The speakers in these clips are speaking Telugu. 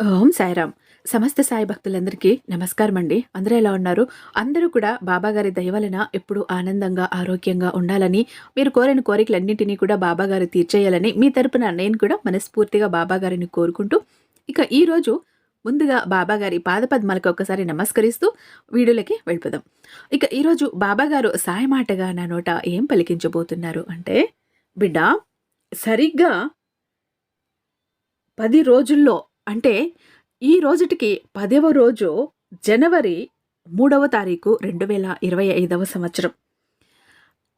ఓం సాయిరామ్. సమస్త సాయి భక్తులందరికీ నమస్కారం అండి అందరూ ఎలా ఉన్నారు? అందరూ కూడా బాబాగారి దయవలన ఎప్పుడు ఆనందంగా ఆరోగ్యంగా ఉండాలని మీరు కోరిన కోరికలన్నింటినీ కూడా బాబాగారు తీర్చేయాలని మీ తరపున నేను కూడా మనస్ఫూర్తిగా బాబాగారిని కోరుకుంటూ ఇక ఈరోజు ముందుగా బాబాగారి పాదపద్మాలకు ఒకసారి నమస్కరిస్తూ వీడియోలకి వెళ్ళిపోదాం. ఇక ఈరోజు బాబాగారు సాయి మాటగా నా నోట ఏం పలికించబోతున్నారు అంటే బిడ్డ సరిగ్గా పది రోజుల్లో అంటే ఈ రోజుటికి పదవ రోజు జనవరి మూడవ తారీఖు రెండు వేల ఇరవై ఐదవ సంవత్సరం.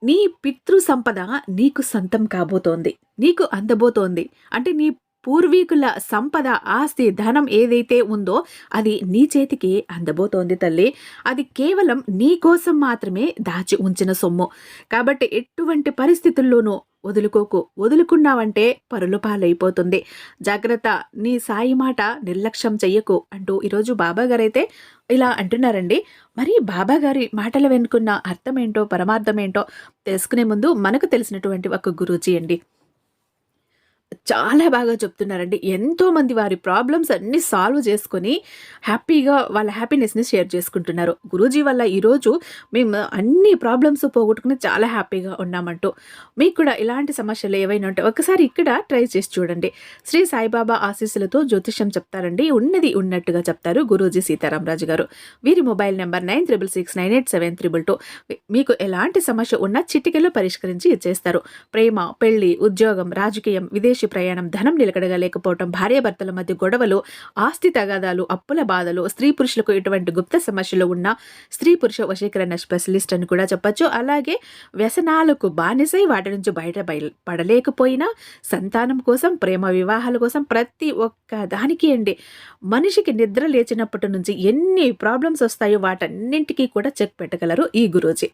నీ పితృ సంపద నీకు సొంతం కాబోతోంది నీకు అందబోతోంది. అంటే నీ పూర్వీకుల సంపద ఆస్తి ధనం ఏదైతే ఉందో అది నీ చేతికి అందబోతోంది తల్లి. అది కేవలం నీ కోసం మాత్రమే దాచి ఉంచిన సొమ్ము. కాబట్టి ఎటువంటి పరిస్థితుల్లోనూ వదులుకోకు. వదులుకున్నావంటే పరులుపాలైపోతుంది జాగ్రత్త నీ సాయి మాట నిర్లక్ష్యం చెయ్యకు అంటూ ఈరోజు బాబాగారైతే ఇలా అంటున్నారండి. మరి బాబాగారి మాటలు వెనుకున్న అర్థం ఏంటో పరమార్థం ఏంటో తెలుసుకునే ముందు మనకు తెలిసినటువంటి ఒక గురూజీ అండి. చాలా బాగా చెప్తున్నారండి. ఎంతోమంది వారి ప్రాబ్లమ్స్ అన్నీ సాల్వ్ చేసుకొని హ్యాపీగా వాళ్ళ హ్యాపీనెస్ని షేర్ చేసుకుంటున్నారు. గురూజీ వల్ల ఈరోజు మేము అన్ని ప్రాబ్లమ్స్ పోగొట్టుకుని చాలా హ్యాపీగా ఉన్నామంటూ. మీకు కూడా ఇలాంటి సమస్యలు ఏవైనా ఉంటే ఒకసారి ఇక్కడ ట్రై చేసి చూడండి. శ్రీ సాయిబాబా ఆశీస్సులతో జ్యోతిష్యం చెప్తారండి. ఉన్నది ఉన్నట్టుగా చెప్తారు గురూజీ సీతారామరాజు గారు. వీరి mobile number nine triple six nine eight seven triple two. మీకు ఎలాంటి సమస్య ఉన్నా చిటికెలో పరిష్కరించి ఇచ్చేస్తారు. ప్రేమ పెళ్ళి ఉద్యోగం రాజకీయం విదేశీ ప్రయాణం ధనం నిలకడగా లేకపోవటం భార్యాభర్తల మధ్య గొడవలు ఆస్తి తగాదాలు అప్పుల బాధలు స్త్రీ పురుషులకు ఇటువంటి గుప్త సమస్యలు ఉన్న స్త్రీ పురుష వశీకరణ స్పెషలిస్ట్ అని కూడా చెప్పచ్చు. అలాగే వ్యసనాలకు బానిసై వాటి నుంచి బయట పడలేకపోయినా సంతానం కోసం ప్రేమ వివాహాల కోసం ప్రతి ఒక్క దానికి అండి. మనిషికి నిద్ర లేచినప్పటి నుంచి ఎన్ని ప్రాబ్లమ్స్ వస్తాయో వాటన్నింటికీ కూడా చెక్ పెట్టగలరు ఈ గురూజీ.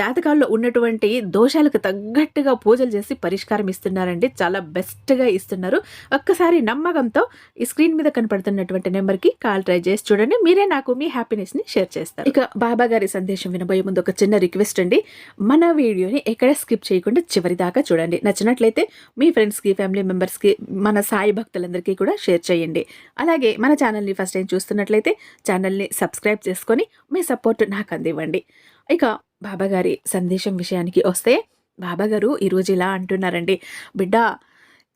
జాతకాల్లో ఉన్నటువంటి దోషాలకు తగ్గట్టుగా పూజలు చేసి పరిష్కారం ఇస్తున్నారండి. చాలా బెస్ట్గా ఇస్తున్నారు. ఒక్కసారి నమ్మకంతో ఈ స్క్రీన్ మీద కనపడుతున్నటువంటి నెంబర్కి కాల్ ట్రై చేసి చూడండి. మీరే నాకు మీ హ్యాపీనెస్ని షేర్ చేస్తారు. ఇక బాబా గారి సందేశం వినబోయే ముందు ఒక చిన్న రిక్వెస్ట్ అండి. మన వీడియోని ఎక్కడ స్కిప్ చేయకుండా చివరి దాకా చూడండి. నచ్చినట్లయితే మీ ఫ్రెండ్స్కి ఫ్యామిలీ మెంబర్స్కి మన సాయి భక్తులందరికీ కూడా షేర్ చేయండి. అలాగే మన ఛానల్ని ఫస్ట్ టైం చూస్తున్నట్లయితే ఛానల్ని సబ్స్క్రైబ్ చేసుకొని మీ సపోర్ట్ నాకు అందివ్వండి. ఇక బాబాగారి సందేశం విషయానికి వస్తే బాబాగారు ఈరోజు ఇలా అంటున్నారండి. బిడ్డ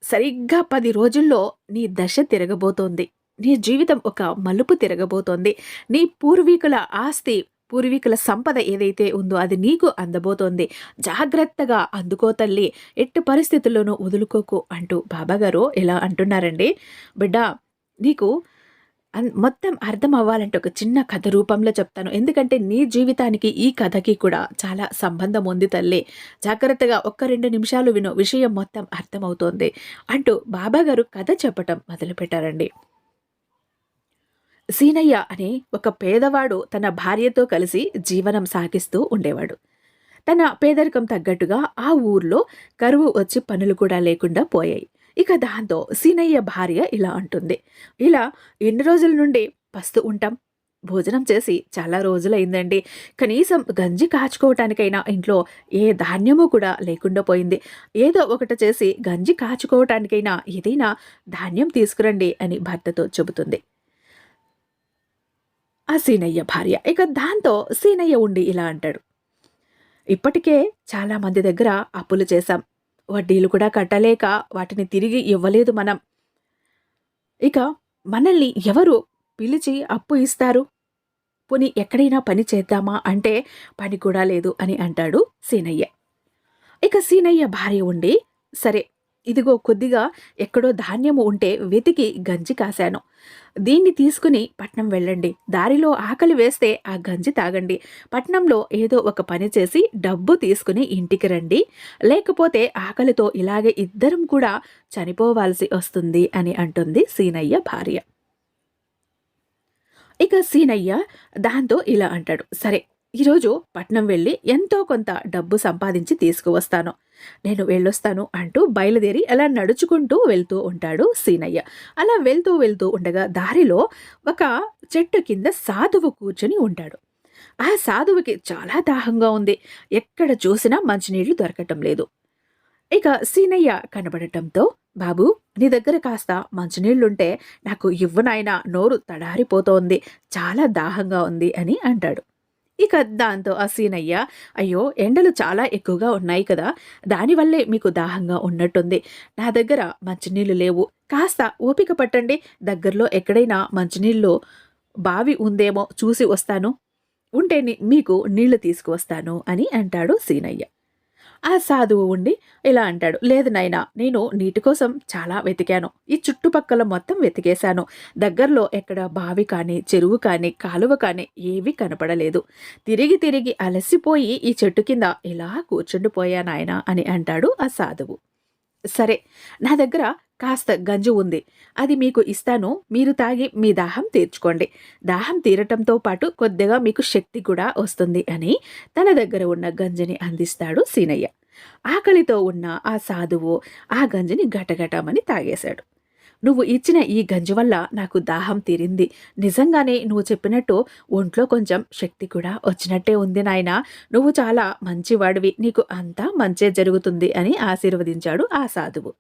సరిగ్గా పది రోజుల్లో నీ దశ తిరగబోతోంది. నీ జీవితం ఒక మలుపు తిరగబోతోంది. నీ పూర్వీకుల ఆస్తి పూర్వీకుల సంపద ఏదైతే ఉందో అది నీకు అందబోతోంది. జాగ్రత్తగా అందుకో తల్లి ఎట్టి పరిస్థితుల్లోనూ వదులుకోకు అంటూ బాబాగారు ఇలా అంటున్నారండి. బిడ్డ నీకు మొత్తం అర్థం అవ్వాలంటే ఒక చిన్న కథ రూపంలో చెప్తాను. ఎందుకంటే నీ జీవితానికి ఈ కథకి కూడా చాలా సంబంధం ఉంది తల్లి. జాగ్రత్తగా ఒక్క రెండు నిమిషాలు విను విషయం మొత్తం అర్థమవుతోంది అంటూ బాబాగారు కథ చెప్పటం మొదలుపెట్టారండి. సీనయ్య అనే ఒక పేదవాడు తన భార్యతో కలిసి జీవనం సాగిస్తూ ఉండేవాడు. తన పేదరికం తగ్గట్టుగా ఆ ఊర్లో కరువు వచ్చి పనులు కూడా లేకుండా పోయాయి. ఇక దాంతో సీనయ్య భార్య ఇలా అంటుంది. ఇలా ఎన్ని రోజుల నుండి పస్తు ఉంటాం? భోజనం చేసి చాలా రోజులైందండి. కనీసం గంజి కాచుకోవటానికైనా ఇంట్లో ఏ ధాన్యము కూడా లేకుండా పోయింది. ఏదో ఒకటి చేసి గంజి కాచుకోవటానికైనా ఏదైనా ధాన్యం తీసుకురండి అని భర్తతో చెబుతుంది. ఆ సీనయ్య భార్య ఇక దాంతో సీనయ్య ఉండి ఇలా అంటాడు. ఇప్పటికే చాలా మంది దగ్గర అప్పులు చేశాం. వడ్డీలు కూడా కట్టలేక వాటిని తిరిగి ఇవ్వలేదు మనం. ఇక మనల్ని ఎవరు పిలిచి అప్పు ఇస్తారు? పోనీ ఎక్కడైనా పని చేద్దామా అంటే పని కూడా లేదు అని అంటాడు సీనయ్య. ఇక సీనయ్య భార్య ఉండి సరే ఇదిగో కొద్దిగా ఎక్కడో ధాన్యము ఉంటే వెతికి గంజి కాశాను. దీన్ని తీసుకుని పట్నం వెళ్ళండి. దారిలో ఆకలి వేస్తే ఆ గంజి తాగండి. పట్నంలో ఏదో ఒక పని చేసి డబ్బు తీసుకుని ఇంటికి రండి. లేకపోతే ఆకలితో ఇలాగే ఇద్దరం కూడా చనిపోవాల్సి వస్తుంది అని అంటుంది సీనయ్య భార్య. ఇక సీనయ్య దాంతో ఇలా అంటాడు. సరే ఈరోజు పట్నం వెళ్ళి ఎంతో కొంత డబ్బు సంపాదించి తీసుకువస్తాను. నేను వెళ్ళొస్తాను అంటూ బయలుదేరి అలా నడుచుకుంటూ వెళ్తూ ఉంటాడు సీనయ్య. అలా వెళ్తూ వెళ్తూ ఉండగా దారిలో ఒక చెట్టు కింద సాధువు కూర్చొని ఉంటాడు. ఆ సాధువుకి చాలా దాహంగా ఉంది. ఎక్కడ చూసినా మంచినీళ్ళు దొరకటం లేదు. ఇక సీనయ్య కనబడటంతో బాబు నీ దగ్గర కాస్త మంచినీళ్ళుంటే నాకు ఇవ్వనాయన నోరు తడారిపోతోంది. చాలా దాహంగా ఉంది అని అంటాడు. ఇక దాంతో ఆ సీనయ్య అయ్యో ఎండలు చాలా ఎక్కువగా ఉన్నాయి కదా దానివల్లే మీకు దాహంగా ఉన్నట్టుంది. నా దగ్గర మంచినీళ్ళు లేవు. కాస్త ఓపిక పట్టండి దగ్గరలో ఎక్కడైనా మంచినీళ్ళు బావి ఉందేమో చూసి వస్తాను. ఉంటేని మీకు నీళ్ళు తీసుకువస్తాను అని అంటాడు సీనయ్య. ఆ సాధువు ఉండి ఇలా అంటాడు లేదు నాయనా నేను నీటి కోసం చాలా వెతికాను. ఈ చుట్టుపక్కల మొత్తం వెతికేశాను. దగ్గరలో ఎక్కడ బావి కానీ చెరువు కానీ కాలువ కానీ ఏవి కనపడలేదు. తిరిగి తిరిగి అలసిపోయి ఈ చెట్టు కింద ఇలా కూర్చుండిపోయా నాయనా అని అంటాడు ఆ సాధువు. సరే నా దగ్గర కాస్త గంజు ఉంది. అది మీకు ఇస్తాను. మీరు తాగి మీ దాహం తీర్చుకోండి. దాహం తీరటంతో పాటు కొద్దిగా మీకు శక్తి కూడా వస్తుంది అని తన దగ్గర ఉన్న గంజిని అందిస్తాడు సీనయ్య. ఆకలితో ఉన్న ఆ సాధువు ఆ గంజిని గటగటమని తాగేశాడు. నువ్వు ఇచ్చిన ఈ గంజి వల్ల నాకు దాహం తీరింది. నిజంగానే నువ్వు చెప్పినట్టు ఒంట్లో కొంచెం శక్తి కూడా వచ్చినట్టే ఉంది నాయన. నువ్వు చాలా మంచివాడివి. నీకు అంతా మంచే జరుగుతుంది అని ఆశీర్వదించాడు ఆ సాధువు.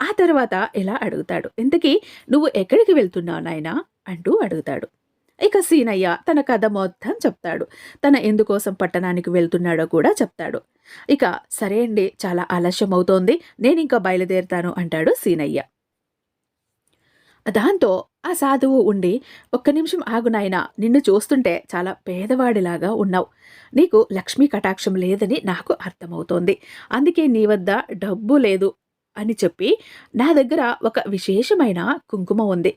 ఆ తర్వాత ఇలా అడుగుతాడు? ఇంతకీ నువ్వు ఎక్కడికి వెళ్తున్నావు నాయనా? అంటూ అడుగుతాడు. ఇక సీనయ్య తన కథ మొత్తం చెప్తాడు. తన ఎందుకోసం పట్టణానికి వెళ్తున్నాడో కూడా చెప్తాడు. ఇక సరే అండి చాలా ఆలస్యం అవుతోంది నేను ఇంకా బయలుదేరుతాను అంటాడు సీనయ్య. దాంతో ఆ సాధువు ఉండి ఒక్క నిమిషం ఆగు నాయనా నిన్ను చూస్తుంటే చాలా పేదవాడిలాగా ఉన్నావు. నీకు లక్ష్మీ కటాక్షం లేదని నాకు అర్థమవుతోంది. అందుకే నీ వద్ద డబ్బు లేదు అని చెప్పి నా దగ్గర ఒక విశేషమైన కుంకుమ ఉంది.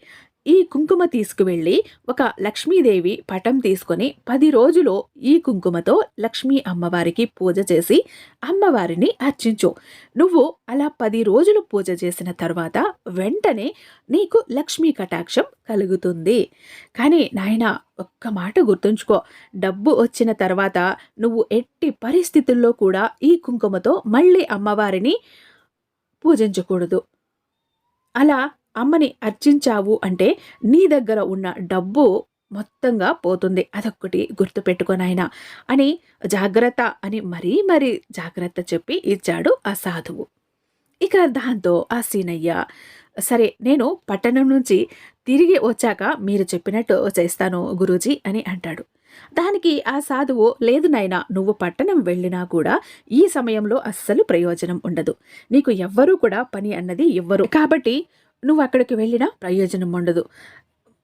ఈ కుంకుమ తీసుకువెళ్ళి ఒక లక్ష్మీదేవి పటం తీసుకొని పది రోజులు ఈ కుంకుమతో లక్ష్మీ అమ్మవారికి పూజ చేసి అమ్మవారిని అర్చించు. నువ్వు అలా పది రోజులు పూజ చేసిన తర్వాత వెంటనే నీకు లక్ష్మీ కటాక్షం కలుగుతుంది. కానీ నాయన ఒక్క మాట గుర్తుంచుకో. డబ్బు వచ్చిన తర్వాత నువ్వు ఎట్టి పరిస్థితుల్లో కూడా ఈ కుంకుమతో మళ్ళీ అమ్మవారిని పూజించకూడదు అలా అమ్మని అర్చించావు అంటే నీ దగ్గర ఉన్న డబ్బు మొత్తంగా పోతుంది. అదొక్కటి గుర్తుపెట్టుకొనైనా అని జాగ్రత్త అని మరీ మరీ జాగ్రత్త చెప్పి ఇచ్చాడు ఆ సాధువు. ఇక దాంతో ఆ సీనయ్య సరే నేను పట్టణం నుంచి తిరిగి వచ్చాక మీరు చెప్పినట్టు చేస్తాను గురూజీ అని అంటాడు. దానికి ఆ సాధువు లేదు నాయనా నువ్వు పట్టణం వెళ్ళినా కూడా ఈ సమయంలో అస్సలు ప్రయోజనం ఉండదు. నీకు ఎవ్వరూ కూడా పని అన్నది ఇవ్వరు కాబట్టి నువ్వు అక్కడికి వెళ్ళినా ప్రయోజనం ఉండదు.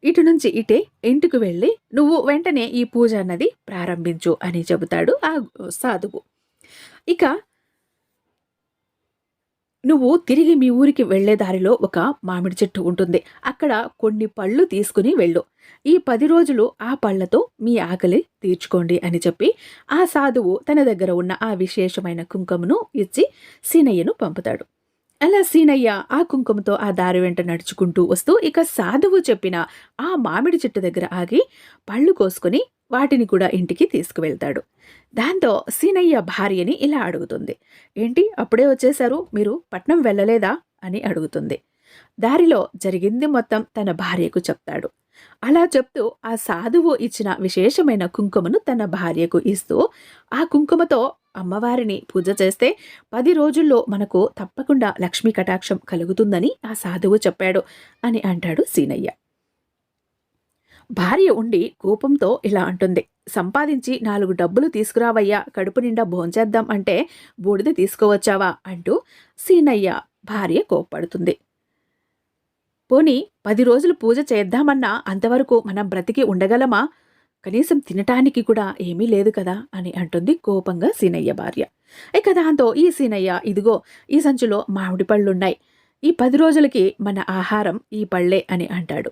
ఇటు నుంచి ఇటే ఇంటికి వెళ్ళి నువ్వు వెంటనే ఈ పూజ అన్నది ప్రారంభించు అని చెబుతాడు ఆ సాధువు. ఇక నువ్వు తిరిగి మీ ఊరికి వెళ్ళే దారిలో ఒక మామిడి చెట్టు ఉంటుంది. అక్కడ కొన్ని పళ్ళు తీసుకుని వెళ్ళు. ఈ పది రోజులు ఆ పళ్ళతో మీ ఆకలి తీర్చుకోండి అని చెప్పి ఆ సాధువు తన దగ్గర ఉన్న ఆ విశేషమైన కుంకుమను ఇచ్చి సీనయ్యను పంపుతాడు. అలా సీనయ్య ఆ కుంకుమతో ఆ దారి వెంట నడుచుకుంటూ వస్తూ ఇక సాధువు చెప్పిన ఆ మామిడి చెట్టు దగ్గర ఆగి పళ్ళు కోసుకొని వాటిని కూడా ఇంటికి తీసుకువెళ్తాడు. దాంతో సీనయ్య భార్యని ఇలా అడుగుతుంది. ఏంటి? అప్పుడే వచ్చేశారు? మీరు పట్నం వెళ్ళలేదా? అని అడుగుతుంది. దారిలో జరిగింది మొత్తం తన భార్యకు చెప్తాడు. అలా చెప్తూ ఆ సాధువు ఇచ్చిన విశేషమైన కుంకుమను తన భార్యకు ఇస్తూ ఆ కుంకుమతో అమ్మవారిని పూజ చేస్తే పది రోజుల్లో మనకు తప్పకుండా లక్ష్మీ కటాక్షం కలుగుతుందని ఆ సాధువు చెప్పాడు అని అంటాడు సీనయ్య. భార్య ఉండి కోపంతో ఇలా అంటుంది సంపాదించి నాలుగు డబ్బులు తీసుకురావయ్యా కడుపు నిండా భోంచేద్దాం అంటే బూడిద తీసుకోవచ్చావా? అంటూ సీనయ్య భార్య కోప్పడుతుంది. పోనీ పది రోజులు పూజ చేద్దామన్నా అంతవరకు మనం బ్రతికి ఉండగలమా? కనీసం తినటానికి కూడా ఏమీ లేదు కదా? అని అంటుంది కోపంగా సీనయ్య భార్య. ఇక దాంతో ఈ సీనయ్య ఇదిగో ఈ సంచిలో మామిడి పళ్ళున్నాయి. ఈ పది రోజులకి మన ఆహారం ఈ పళ్ళే అని అంటాడు.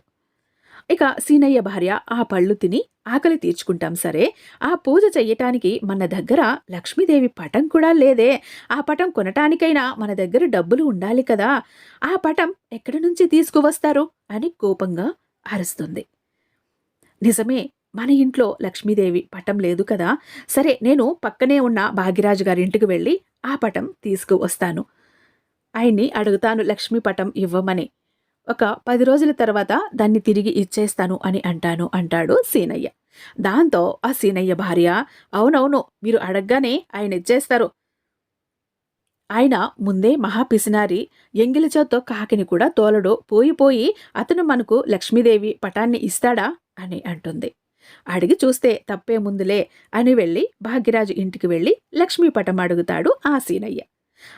ఇక సీనయ్య భార్య ఆ పళ్ళు తిని ఆకలి తీర్చుకుంటాం సరే. ఆ పూజ చెయ్యటానికి మన దగ్గర లక్ష్మీదేవి పటం కూడా లేదే. ఆ పటం కొనటానికైనా మన దగ్గర డబ్బులు ఉండాలి కదా. ఆ పటం ఎక్కడి నుంచి తీసుకువస్తారు? అని కోపంగా అరుస్తుంది. నిజమే మన ఇంట్లో లక్ష్మీదేవి పటం లేదు కదా. సరే నేను పక్కనే ఉన్న భాగ్యరాజు గారి ఇంటికి వెళ్ళి ఆ పటం తీసుకువస్తాను. ఆయన్ని అడుగుతాను లక్ష్మీ పటం ఇవ్వమని. ఒక పది రోజుల తర్వాత దాన్ని తిరిగి ఇచ్చేస్తాను అని అంటాను అంటాడు సీనయ్య. దాంతో ఆ సీనయ్య భార్య అవునవును మీరు అడగగానే ఆయన ఇచ్చేస్తారు. ఆయన ముందే మహాపిసినారి ఎంగిలిచోతో కాకిని కూడా తోలడు. పోయిపోయి అతను మనకు లక్ష్మీదేవి పటాన్ని ఇస్తాడా? అని అంటుంది. అడిగి చూస్తే తప్పే ముందులే అని వెళ్ళి భాగ్యరాజు ఇంటికి వెళ్ళి లక్ష్మీ పటం అడుగుతాడు ఆ సీనయ్య.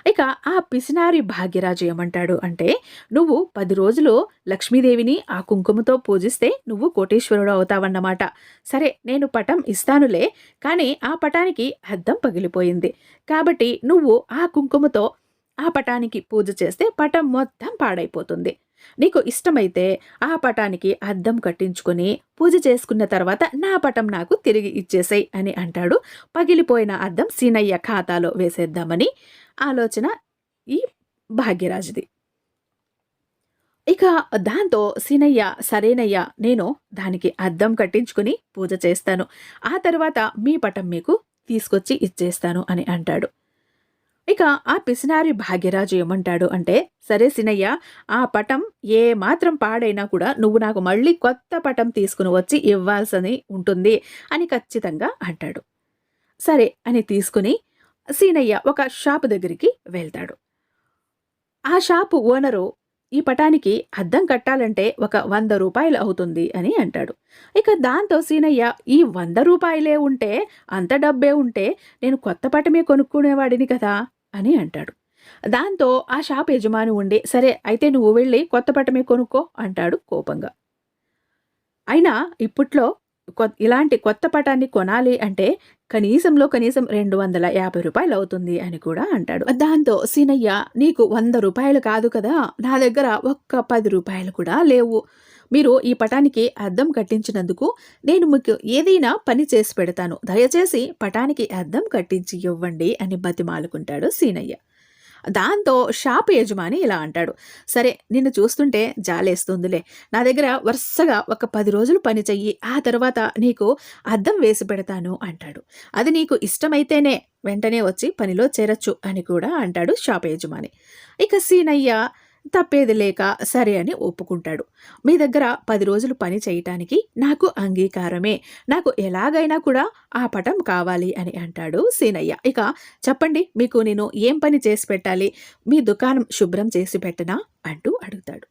ఇక ఆ పిసినారి భాగ్యరాజు ఏమంటాడు అంటే నువ్వు పది రోజులు లక్ష్మీదేవిని ఆ కుంకుమతో పూజిస్తే నువ్వు కోటేశ్వరుడు అవుతావన్నమాట. సరే నేను పటం ఇస్తానులే కానీ ఆ పటానికి అద్దం పగిలిపోయింది. కాబట్టి నువ్వు ఆ కుంకుమతో ఆ పటానికి పూజ చేస్తే పటం మొత్తం పాడైపోతుంది. నీకు ఇష్టమైతే ఆ పటానికి అద్దం కట్టించుకుని పూజ చేసుకున్న తర్వాత నా పటం నాకు తిరిగి ఇచ్చేసేయ్ అని అంటాడు. పగిలిపోయిన అద్దం సీనయ్య ఖాతాలో వేసేద్దామని ఆలోచన ఈ భాగ్యరాజుది. ఇక దాంతో సీనయ్య సరేనయ్య నేను దానికి అద్దం కట్టించుకుని పూజ చేస్తాను. ఆ తర్వాత మీ పటం మీకు తీసుకొచ్చి ఇచ్చేస్తాను అని అంటాడు. ఇక ఆ పిసినారి భాగ్యరాజు ఏమంటాడు అంటే సరే సినయ్య ఆ పటం ఏ మాత్రం పాడైనా కూడా నువ్వు నాకు మళ్ళీ కొత్త పటం తీసుకుని వచ్చి ఇవ్వాల్సి ఉంటుంది అని ఖచ్చితంగా అంటాడు. సరే అని తీసుకుని సీనయ్య ఒక షాపు దగ్గరికి వెళ్తాడు. ఆ షాపు ఓనరు ఈ పటానికి అద్దం కట్టాలంటే ఒక వంద రూపాయలు అవుతుంది అని అంటాడు. ఇక దాంతో సీనయ్య ఈ వంద రూపాయలే ఉంటే అంత డబ్బే ఉంటే నేను కొత్త పటమే కొనుక్కునేవాడిని కదా అని అంటాడు. దాంతో ఆ షాప్ యజమాని ఉండి సరే అయితే నువ్వు వెళ్ళి కొత్త పటమే కొనుక్కో అంటాడు కోపంగా. అయినా ఇప్పట్లో ఇలాంటి కొత్త పటాన్ని కొనాలి అంటే కనీసంలో కనీసం రెండు వందల యాభై రూపాయలు అవుతుంది అని కూడా అంటాడు. దాంతో సీనయ్య నీకు వంద రూపాయలు కాదు కదా నా దగ్గర ఒక్క పది రూపాయలు కూడా లేవు. మీరు ఈ పటానికి అద్దం కట్టించినందుకు నేను మీకు ఏదైనా పని చేసి పెడతాను. దయచేసి పటానికి అద్దం కట్టించి ఇవ్వండి అని బతిమాలుకుంటాడు సీనయ్య. దాంతో షాప్ యజమాని ఇలా అంటాడు సరే నిన్ను చూస్తుంటే జాలేస్తుందిలే. నా దగ్గర వరుసగా ఒక పది రోజులు పని చెయ్యి ఆ తర్వాత నీకు అద్దం వేసి పెడతాను అంటాడు. అది నీకు ఇష్టమైతేనే వెంటనే వచ్చి పనిలో చేరచ్చు అని కూడా అంటాడు షాప్ యజమాని. ఇక సీనయ్య తప్పేది లేక సరే అని ఒప్పుకుంటాడు. మీ దగ్గర పది రోజులు పని చేయటానికి నాకు అంగీకారమే. నాకు ఎలాగైనా కూడా ఆ పటం కావాలి అని అంటాడు సీనయ్య. ఇక చెప్పండి మీకు నేను ఏం పని చేసి పెట్టాలి? మీ దుకాణం శుభ్రం చేసి పెట్టనా? అంటూ అడుగుతాడు.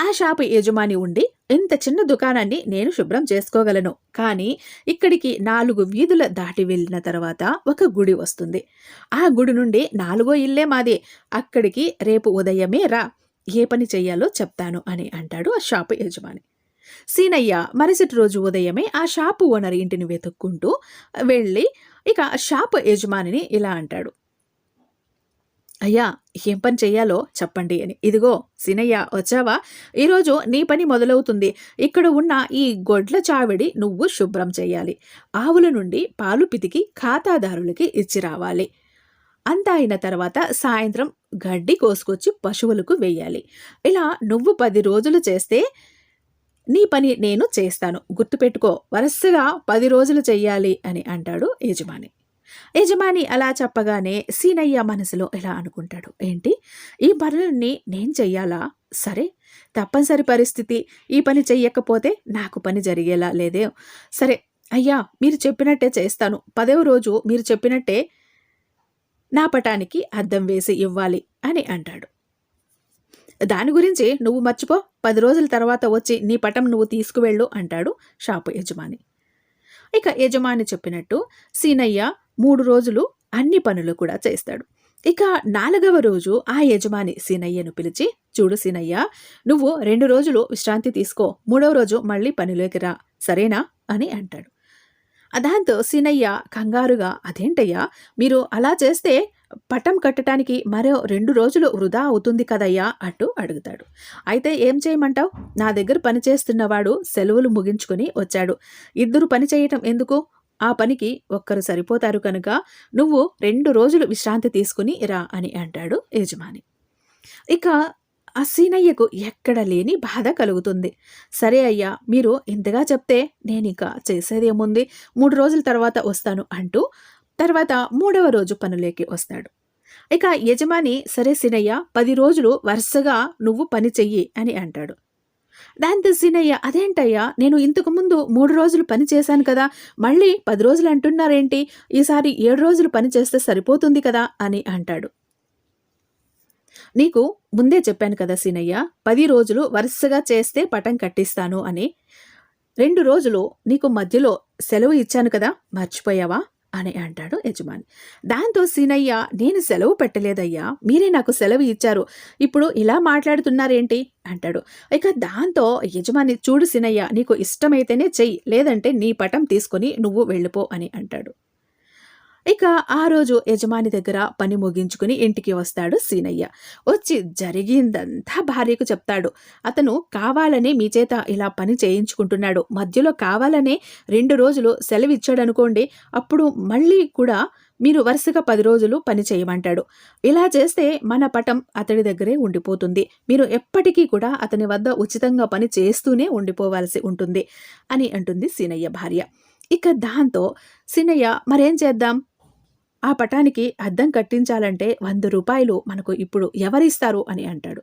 ఆ షాపు యజమాని ఉండి ఇంత చిన్న దుకాణాన్ని నేను శుభ్రం చేసుకోగలను. కానీ ఇక్కడికి నాలుగు వీధుల దాటి వెళ్ళిన తర్వాత ఒక గుడి వస్తుంది. ఆ గుడి నుండి నాలుగో ఇల్లే మాది. అక్కడికి రేపు ఉదయమే రా. ఏ పని చెయ్యాలో చెప్తాను అని అంటాడు ఆ షాపు యజమాని. సీనయ్య మరుసటి రోజు ఉదయమే ఆ షాపు ఓనర్ ఇంటిని వెతుక్కుంటూ వెళ్ళి ఇక షాపు యజమానిని ఇలా అంటాడు. అయ్యా ఏం పని చెయ్యాలో చెప్పండి అని. ఇదిగో సినయ్య వచ్చావా? ఈరోజు నీ పని మొదలవుతుంది. ఇక్కడ ఉన్న ఈ గొడ్ల చావిడి నువ్వు శుభ్రం చేయాలి ఆవుల నుండి పాలు పితికి ఖాతాదారులకి ఇచ్చి రావాలి. అంతా అయిన తర్వాత సాయంత్రం గడ్డి కోసుకొచ్చి పశువులకు వేయాలి. ఇలా నువ్వు పది రోజులు చేస్తే నీ పని నేను చేస్తాను. గుర్తుపెట్టుకో వరుసగా పది రోజులు చెయ్యాలి అని అంటాడు యజమాని. యజమాని అలా చెప్పగానే సీనయ్య మనసులో ఎలా అనుకుంటాడు. ఏంటి? ఈ పనులన్నీ నేను చెయ్యాలా? సరే తప్పనిసరి పరిస్థితి. ఈ పని చెయ్యకపోతే నాకు పని జరిగేలా లేదే. సరే అయ్యా మీరు చెప్పినట్టే చేస్తాను. పదవ రోజు మీరు చెప్పినట్టే నా పటానికి అద్దం వేసి ఇవ్వాలి అని అంటాడు. దాని గురించి నువ్వు మర్చిపో పది రోజుల తర్వాత వచ్చి నీ పటం నువ్వు తీసుకువెళ్ళు అంటాడు షాపు యజమాని. ఇక యజమాని చెప్పినట్టు సీనయ్య మూడు రోజులు అన్ని పనులు కూడా చేస్తాడు. ఇక నాలుగవ రోజు ఆ యజమాని సీనయ్యను పిలిచి చూడు సీనయ్య నువ్వు రెండు రోజులు విశ్రాంతి తీసుకో మూడవ రోజు మళ్ళీ పనిలోకి రా సరేనా? అని అంటాడు. దాంతో సీనయ్య కంగారుగా అదేంటయ్యా? మీరు అలా చేస్తే పటం కట్టడానికి మరో రెండు రోజులు వృధా అవుతుంది కదయ్యా? అంటూ అడుగుతాడు. అయితే ఏం చేయమంటావు? నా దగ్గర పనిచేస్తున్నవాడు సెలవులు ముగించుకుని వచ్చాడు. ఇద్దరు పని చేయటం ఎందుకు? ఆ పనికి ఒక్కరు సరిపోతారు కనుక నువ్వు రెండు రోజులు విశ్రాంతి తీసుకుని రా అని అంటాడు యజమాని. ఇక ఆ సీనయ్యకు ఎక్కడ లేని బాధ కలుగుతుంది. సరే అయ్యా మీరు ఇంతగా చెప్తే నేను ఇక చేసేదేముంది? మూడు రోజుల తర్వాత వస్తాను అంటూ తర్వాత మూడవ రోజు పనులేకి వస్తాడు. ఇక యజమాని సరే సినయ్య పది రోజులు వరుసగా నువ్వు పని చెయ్యి అని అంటాడు. దాంతో సీనయ్య అదేంటయ్యా నేను ఇంతకు ముందు మూడు రోజులు పని చేశాను కదా మళ్ళీ పది రోజులు అంటున్నారేంటి? ఈసారి ఏడు రోజులు పని చేస్తే సరిపోతుంది కదా? అని అంటాడు. నీకు ముందే చెప్పాను కదా సీనయ్య పది రోజులు వరుసగా చేస్తే పటం కట్టిస్తాను అని. రెండు రోజులు నీకు మధ్యలో సెలవు ఇచ్చాను కదా మర్చిపోయావా? అని అంటాడు యజమాని. దాంతో సీనయ్య నేను సెలవు పెట్టలేదయ్యా మీరే నాకు సెలవు ఇచ్చారు ఇప్పుడు ఇలా మాట్లాడుతున్నారేంటి? అంటాడు. ఇక దాంతో యజమాని చూడు సీనయ్య నీకు ఇష్టమైతేనే చెయ్యి లేదంటే నీ పటం తీసుకొని నువ్వు వెళ్ళిపో అని అంటాడు. ఇక ఆ రోజు యజమాని దగ్గర పని ముగించుకుని ఇంటికి వస్తాడు సీనయ్య. వచ్చి జరిగిందంతా భార్యకు చెప్తాడు. అతను కావాలనే మీ చేత ఇలా పని చేయించుకుంటున్నాడు. మధ్యలో కావాలనే రెండు రోజులు సెలవు ఇచ్చాడనుకోండి అప్పుడు మళ్ళీ కూడా మీరు వరుసగా పది రోజులు పని చేయమంటాడు. ఇలా చేస్తే మన పటం అతడి దగ్గరే ఉండిపోతుంది. మీరు ఎప్పటికీ కూడా అతని వద్ద ఉచితంగా పని చేస్తూనే ఉండిపోవాల్సి ఉంటుంది అని అంటుంది సీనయ్య భార్య. ఇక దాంతో సీనయ్య మరేం చేద్దాం? ఆ పటానికి అద్దం కట్టించాలంటే వంద రూపాయలు మనకు ఇప్పుడు ఎవరిస్తారు అని అంటాడు.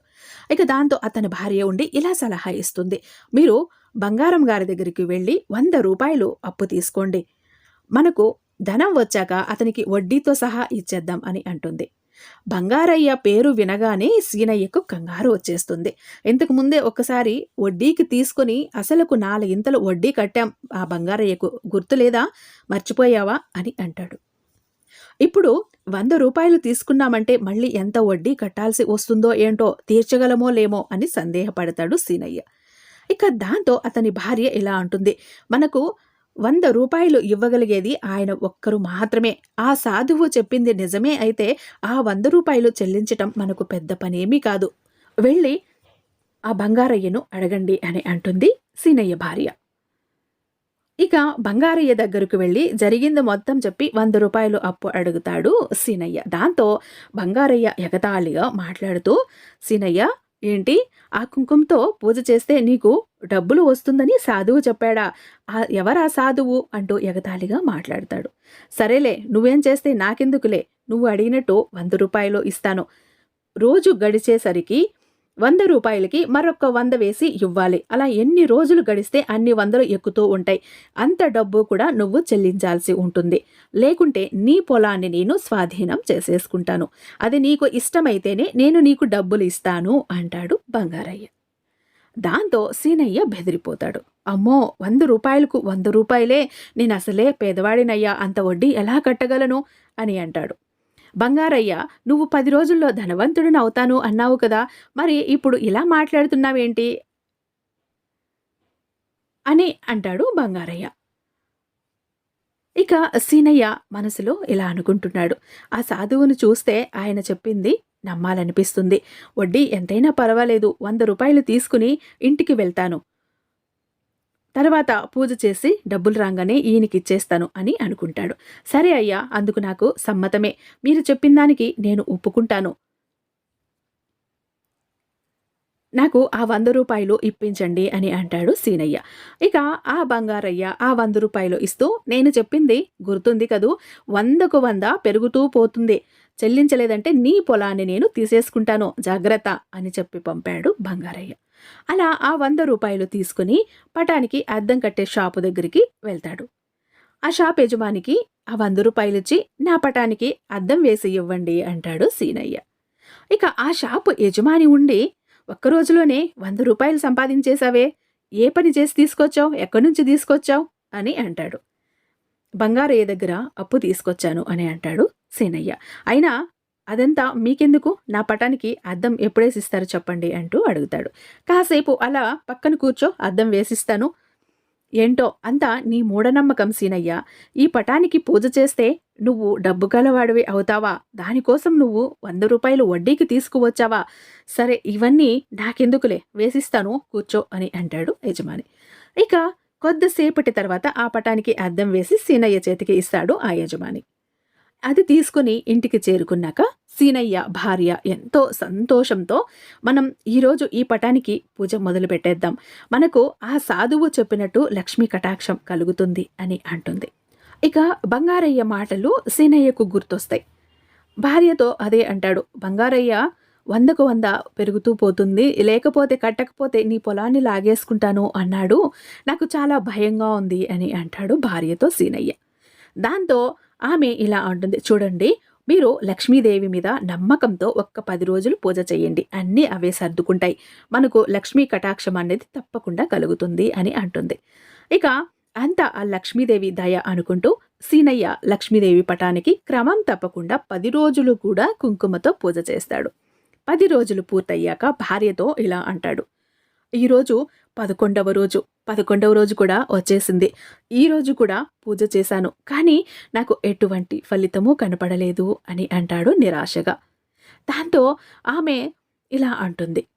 ఇక దాంతో అతని భార్య ఉండి ఇలా సలహా ఇస్తుంది. మీరు బంగారం గారి దగ్గరికి వెళ్ళి వంద రూపాయలు అప్పు తీసుకోండి. మనకు ధనం వచ్చాక అతనికి వడ్డీతో సహా ఇచ్చేద్దాం అని అంటుంది. బంగారయ్య పేరు వినగానే సీనయ్యకు కంగారు వచ్చేస్తుంది. ఇంతకు ముందే ఒకసారి వడ్డీకి తీసుకుని అసలుకు నాలుగింతలు వడ్డీ కట్టాం. ఆ బంగారయ్యకు గుర్తులేదా? మర్చిపోయావా? అని అంటాడు. ఇప్పుడు వంద రూపాయలు తీసుకున్నామంటే మళ్ళీ ఎంత వడ్డీ కట్టాల్సి వస్తుందో ఏంటో తీర్చగలమో లేమో అని సందేహపడతాడు సీనయ్య. ఇక దాంతో అతని భార్య ఇలా అంటుంది. మనకు వంద రూపాయలు ఇవ్వగలిగేది ఆయన ఒక్కరు మాత్రమే. ఆ సాధువు చెప్పింది నిజమే అయితే ఆ వంద రూపాయలు చెల్లించటం మనకు పెద్ద పనేమీ కాదు. వెళ్ళి ఆ బంగారయ్యను అడగండి అని అంటుంది సీనయ్య భార్య. ఇక బంగారయ్య దగ్గరకు వెళ్ళి జరిగింది మొత్తం చెప్పి వంద రూపాయలు అప్పు అడుగుతాడు సీనయ్య. దాంతో బంగారయ్య ఎగతాళిగా మాట్లాడుతూ సీనయ్య ఏంటి? ఆ కుంకుమతో పూజ చేస్తే నీకు డబ్బులు వస్తుందని సాధువు చెప్పాడా? ఎవరా సాధువు? అంటూ ఎగతాళిగా మాట్లాడతాడు. సరేలే నువ్వేం చేస్తే నాకెందుకులే? నువ్వు అడిగినట్టు వంద రూపాయలు ఇస్తాను. రోజు గడిచేసరికి వంద రూపాయలకి మరొక వంద వేసి ఇవ్వాలి. అలా ఎన్ని రోజులు గడిస్తే అన్ని వందలు ఎక్కుతూ ఉంటాయి. అంత డబ్బు కూడా నువ్వు చెల్లించాల్సి ఉంటుంది. లేకుంటే నీ పొలాన్ని నేను స్వాధీనం చేసేసుకుంటాను. అది నీకు ఇష్టమైతేనే నేను నీకు డబ్బులు ఇస్తాను అంటాడు బంగారయ్య. దాంతో సీనయ్య బెదిరిపోతాడు. అమ్మో వంద రూపాయలకు వంద రూపాయలే. నేను అసలే పేదవాడినయ్యా. అంత వడ్డీ ఎలా కట్టగలను? అని అంటాడు. బంగారయ్య నువ్వు పది రోజుల్లో ధనవంతుడిని అవుతాను అన్నావు కదా మరి ఇప్పుడు ఇలా మాట్లాడుతున్నావేంటి? అని అంటాడు బంగారయ్య. ఇక సీనయ్య మనసులో ఇలా అనుకుంటున్నాడు. ఆ సాధువును చూస్తే ఆయన చెప్పింది నమ్మాలనిపిస్తుంది. వడ్డీ ఎంతైనా పర్వాలేదు వంద రూపాయలు తీసుకుని ఇంటికి వెళ్తాను. తర్వాత పూజ చేసి డబ్బులు రాగానే ఈయనకి ఇచ్చేస్తాను అని అనుకుంటాడు. సరే అయ్యా అందుకు నాకు సమ్మతమే. మీరు చెప్పిన దానికి నేను ఒప్పుకుంటాను. నాకు ఆ వంద రూపాయలు ఇప్పించండి అని అంటాడు సీనయ్య. ఇక ఆ బంగారయ్య ఆ వంద రూపాయలు ఇస్తూ నేను చెప్పింది గుర్తుంది కదూ? వందకు వంద పెరుగుతూ పోతుంది. చెల్లించలేదంటే నీ పొలాన్ని నేను తీసేసుకుంటాను. జాగ్రత్త అని చెప్పి పంపాడు బంగారయ్య. అలా ఆ వంద రూపాయలు తీసుకుని పటానికి అద్దం కట్టే షాపు దగ్గరికి వెళ్తాడు. ఆ షాప్ యజమానికి ఆ వంద రూపాయలిచ్చి నా పటానికి అద్దం వేసి ఇవ్వండి అంటాడు సీనయ్య. ఇక ఆ షాపు యజమాని ఉండి ఒక్క రోజులోనే వంద రూపాయలు సంపాదించేశావే. ఏ పని చేసి తీసుకొచ్చావు? ఎక్కడి నుంచి తీసుకొచ్చావు? అని అంటాడు. బంగారయ్య దగ్గర అప్పు తీసుకొచ్చాను అని అంటాడు సీనయ్య. అయినా అదంతా మీకెందుకు? నా పటానికి అద్దం ఎప్పుడేసిస్తారు చెప్పండి అంటూ అడుగుతాడు. కాసేపు అలా పక్కన కూర్చో అద్దం వేసిస్తాను. ఏంటో అంతా నీ మూఢనమ్మకం సీనయ్య. ఈ పటానికి పూజ చేస్తే నువ్వు డబ్బు గలవాడివి అవుతావా? దానికోసం నువ్వు వంద రూపాయలు వడ్డీకి తీసుకువచ్చావా? సరే ఇవన్నీ నాకెందుకులే? వేసిస్తాను కూర్చో అని అంటాడు యజమాని. ఇక కొద్దిసేపటి తర్వాత ఆ పటానికి అద్దం వేసి సీనయ్య చేతికి ఇస్తాడు ఆ యజమాని. అది తీసుకుని ఇంటికి చేరుకున్నాక సీనయ్య భార్య ఎంతో సంతోషంతో మనం ఈరోజు ఈ పటానికి పూజ మొదలు పెట్టేద్దాం. మనకు ఆ సాధువు చెప్పినట్టు లక్ష్మీ కటాక్షం కలుగుతుంది అని అంటుంది. ఇక బంగారయ్య మాటలు సీనయ్యకు గుర్తొస్తాయి. భార్యతో అదే అంటాడు బంగారయ్య వందకు వంద పెరుగుతూ పోతుంది. లేకపోతే కట్టకపోతే నీ పొలాన్ని లాగేసుకుంటాను అన్నాడు. నాకు చాలా భయంగా ఉంది అని అంటాడు భార్యతో సీనయ్య. దాంతో ఆమె ఇలా అంటుంది చూడండి మీరు లక్ష్మీదేవి మీద నమ్మకంతో ఒక్క పది రోజులు పూజ చేయండి అన్నీ అవే సర్దుకుంటాయి. మనకు లక్ష్మీ కటాక్షం అనేది తప్పకుండా కలుగుతుంది అని అంటుంది. ఇక అంతా ఆ లక్ష్మీదేవి దయ అనుకుంటూ సీనయ్య లక్ష్మీదేవి పటానికి క్రమం తప్పకుండా పది రోజులు కూడా కుంకుమతో పూజ చేస్తాడు. పది రోజులు పూర్తయ్యాక భార్యతో ఇలా అంటాడు. ఈరోజు పదకొండవ రోజు. పదకొండవ రోజు కూడా వచ్చేసింది. ఈ రోజు కూడా పూజ చేశాను. కానీ నాకు ఎటువంటి ఫలితము కనపడలేదు అని అంటాడు నిరాశగా. దాంతో ఆమె ఇలా అంటుంది.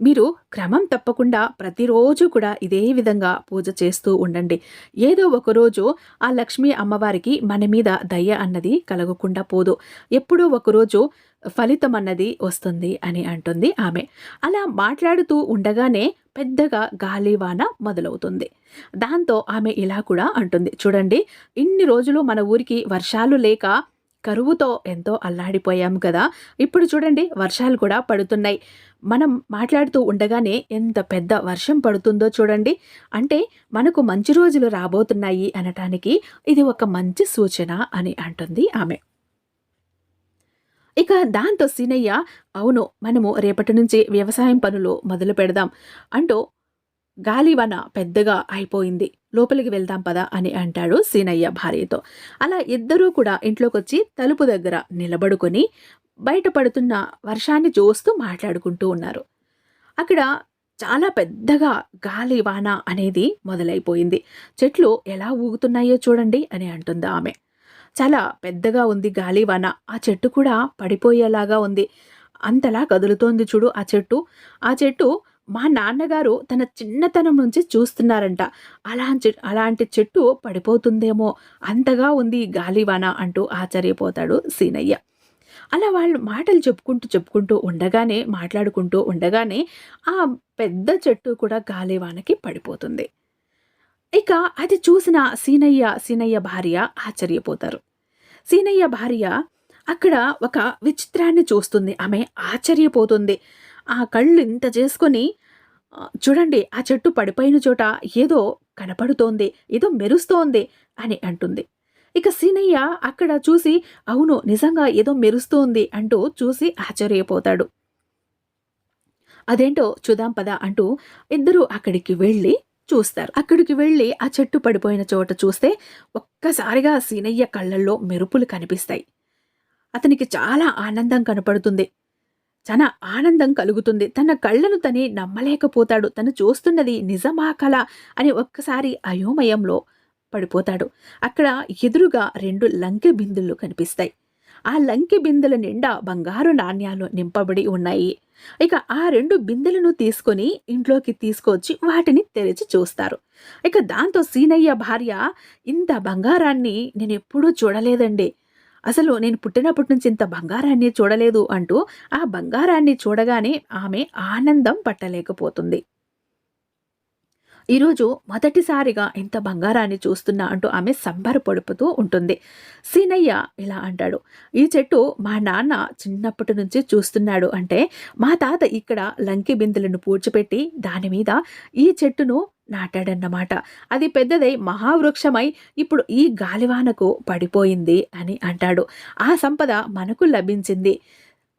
మీరు క్రమం తప్పకుండా ప్రతిరోజు కూడా ఇదే విధంగా పూజ చేస్తూ ఉండండి. ఏదో ఒకరోజు ఆ లక్ష్మీ అమ్మవారికి మన మీద దయ అన్నది కలగకుండా పోదు. ఎప్పుడో ఒకరోజు ఫలితం అన్నది వస్తుంది అని అంటుంది ఆమె. అలా మాట్లాడుతూ ఉండగానే పెద్దగా గాలివాన మొదలవుతుంది. దాంతో ఆమె ఇలా కూడా అంటుంది. చూడండి ఇన్ని రోజులు మన ఊరికి వర్షాలు లేక కరువుతో ఎంతో అల్లాడిపోయాం కదా. ఇప్పుడు చూడండి వర్షాలు కూడా పడుతున్నాయి. మనం మాట్లాడుతూ ఉండగానే ఎంత పెద్ద వర్షం పడుతుందో చూడండి. అంటే మనకు మంచి రోజులు రాబోతున్నాయి అనటానికి ఇది ఒక మంచి సూచన అని అంటుంది ఆమె. ఇక దాంతో సీనయ్య అవును మనము రేపటి నుంచి వ్యవసాయం పనులు మొదలు పెడదాం అంటూ గాలివన పెద్దగా అయిపోయింది. లోపలికి వెళ్దాం పదా అని అంటాడు సీనయ్య భార్యతో. అలా ఇద్దరూ కూడా ఇంట్లోకొచ్చి తలుపు దగ్గర నిలబడుకొని బయటపడుతున్న వర్షాన్ని చూస్తూ మాట్లాడుకుంటూ ఉన్నారు. అక్కడ చాలా పెద్దగా గాలి వాన అనేది మొదలైపోయింది. చెట్లు ఎలా ఊగుతున్నాయో చూడండి అని అంటుంది ఆమె. చాలా పెద్దగా ఉంది గాలివాన ఆ చెట్టు కూడా పడిపోయేలాగా ఉంది. అంతలా కదులుతోంది చూడు ఆ చెట్టు. ఆ చెట్టు మా నాన్నగారు తన చిన్నతనం నుంచి చూస్తున్నారంట. అలాంటి అలాంటి చెట్టు పడిపోతుందేమో. అంతగా ఉంది గాలివాన అంటూ ఆశ్చర్యపోతాడు సీనయ్య. అలా వాళ్ళు మాటలు చెప్పుకుంటూ చెప్పుకుంటూ ఉండగానే మాట్లాడుకుంటూ ఉండగానే ఆ పెద్ద చెట్టు కూడా గాలివానకి పడిపోతుంది. ఇక అది చూసిన సీనయ్య సీనయ్య భార్య ఆశ్చర్యపోతారు. సీనయ్య భార్య అక్కడ ఒక విచిత్రాన్ని చూస్తుంది. ఆమె ఆశ్చర్యపోతుంది. ఆ కళ్ళు ఇంత చేసుకొని చూడండి ఆ చెట్టు పడిపోయిన చోట ఏదో కనపడుతోంది ఏదో మెరుస్తోంది అని అంటుంది. ఇక సీనయ్య అక్కడ చూసి అవును నిజంగా ఏదో మెరుస్తోంది అంటూ చూసి ఆశ్చర్యపోతాడు. అదేంటో చూదాం పద అంటూ ఇద్దరూ అక్కడికి వెళ్ళి చూస్తారు. అక్కడికి వెళ్ళి ఆ చెట్టు పడిపోయిన చోట చూస్తే ఒక్కసారిగా సీనయ్య కళ్ళల్లో మెరుపులు కనిపిస్తాయి. అతనికి చాలా ఆనందం కనపడుతుంది. చాలా ఆనందం కలుగుతుంది. తన కళ్ళను తని నమ్మలేకపోతాడు. తను చూస్తున్నది నిజమా కళ అని ఒక్కసారి అయోమయంలో పడిపోతాడు. అక్కడ ఎదురుగా రెండు లంకె బిందులు కనిపిస్తాయి. ఆ లంకి బిందెల నిండా బంగారు నాణ్యాలు నింపబడి ఉన్నాయి. ఇక ఆ రెండు బిందెలను తీసుకొని ఇంట్లోకి తీసుకొచ్చి వాటిని తెరిచి చూస్తారు. ఇక దాంతో సీనయ్య భార్య ఇంత బంగారాన్ని నేను ఎప్పుడూ చూడలేదండి. అసలు నేను పుట్టినప్పటి నుంచి ఇంత బంగారాన్ని చూడలేదు అంటూ ఆ బంగారాన్ని చూడగానే ఆమె ఆనందం పట్టలేకపోతుంది. ఈరోజు మొదటిసారిగా ఇంత బంగారాన్ని చూస్తున్నా అంటూ ఆమె సంబరపడుపుతూ ఉంటుంది. సీనయ్య ఇలా అంటాడు ఈ చెట్టు మా నాన్న చిన్నప్పటి నుంచి చూస్తున్నాడు. అంటే మా తాత ఇక్కడ లంకి బిందులను పూడ్చిపెట్టి దాని మీద ఈ చెట్టును నాటాడన్నమాట. అది పెద్దదై మహావృక్షమై ఇప్పుడు ఈ గాలివానకు పడిపోయింది అని అంటాడు. ఆ సంపద మనకు లభించింది.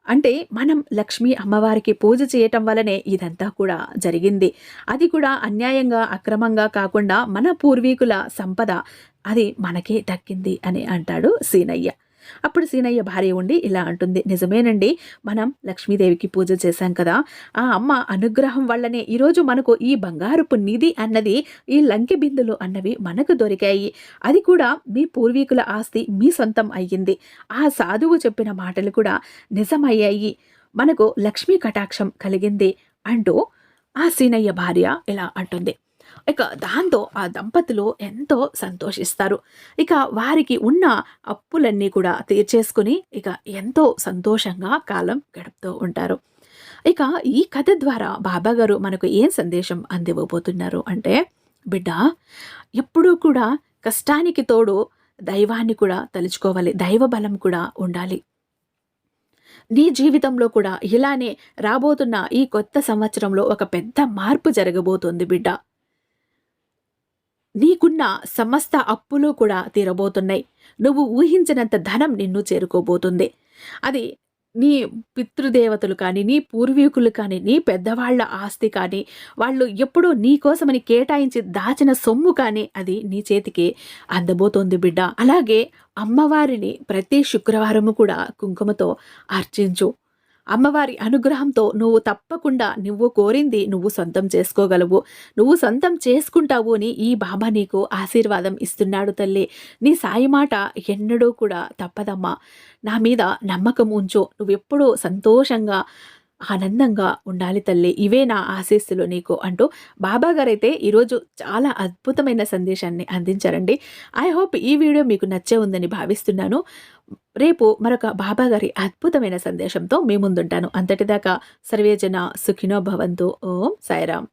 అంటే మనం లక్ష్మీ అమ్మవారికి పూజ చేయటం వలనే ఇదంతా కూడా జరిగింది. అది కూడా అన్యాయంగా అక్రమంగా కాకుండా మన పూర్వీకుల సంపద అది మనకే దక్కింది అని అంటాడు సీనయ్య. అప్పుడు సీనయ్య భార్య ఉండి ఇలా అంటుంది నిజమేనండి మనం లక్ష్మీదేవికి పూజ చేశాం కదా ఆ అమ్మ అనుగ్రహం వల్లనే ఈరోజు మనకు ఈ బంగారుపు నిధి అన్నది ఈ లంకె బిందులు అన్నవి మనకు దొరికాయి. అది కూడా మీ పూర్వీకుల ఆస్తి మీ సొంతం అయ్యింది. ఆ సాధువు చెప్పిన మాటలు కూడా నిజమయ్యాయి. మనకు లక్ష్మీ కటాక్షం కలిగింది అంటూ ఆ సీనయ్య భార్య ఇలా అంటుంది. ఇక దాంతో ఆ దంపతులు ఎంతో సంతోషిస్తారు. ఇక వారికి ఉన్న అప్పులన్నీ కూడా తీర్చేసుకుని ఇక ఎంతో సంతోషంగా కాలం గడుపుతూ ఉంటారు. ఇక ఈ కథ ద్వారా బాబాగారు మనకు ఏం సందేశం అందివ్వబోతున్నారు అంటే బిడ్డ ఎప్పుడూ కూడా కష్టానికి తోడు దైవాన్ని కూడా తలుచుకోవాలి. దైవ బలం కూడా ఉండాలి. నీ జీవితంలో కూడా ఇలానే రాబోతున్న ఈ కొత్త సంవత్సరంలో ఒక పెద్ద మార్పు జరగబోతుంది బిడ్డ. నీకున్న సమస్త అప్పులు కూడా తీరబోతున్నాయి. నువ్వు ఊహించినంత ధనం నిన్ను చేరుకోబోతుంది. అది నీ పితృదేవతలు కానీ నీ పూర్వీకులు కానీ నీ పెద్దవాళ్ళ ఆస్తి కానీ వాళ్ళు ఎప్పుడూ నీ కోసమని కేటాయించి దాచిన సొమ్ము కానీ అది నీ చేతికి అందబోతోంది బిడ్డ. అలాగే అమ్మవారిని ప్రతి శుక్రవారము కూడా కుంకుమతో అర్చించు. అమ్మవారి అనుగ్రహంతో నువ్వు తప్పకుండా నువ్వు కోరింది నువ్వు సొంతం చేసుకోగలవు. నువ్వు సొంతం చేసుకుంటావు అని ఈ బాబా నీకు ఆశీర్వాదం ఇస్తున్నాడు తల్లి. నీ సాయి మాట ఎన్నడూ కూడా తప్పదమ్మా. నా మీద నమ్మకం ఉంచు. నువ్వెప్పుడూ సంతోషంగా ఆనందంగా ఉండాలి తల్లి. ఇవే నా ఆశీస్సులు నీకు అంటూ బాబా గారైతే ఈరోజు చాలా అద్భుతమైన సందేశాన్ని అందించారండి. ఐ హోప్ ఈ వీడియో మీకు నచ్చే ఉందని భావిస్తున్నాను. రేపు మరొక బాబా గారి అద్భుతమైన సందేశంతో మీ ముందుంటాను. అంతటిదాకా సర్వేజన సుఖినో భవంతు. ఓం సాయిరామ్.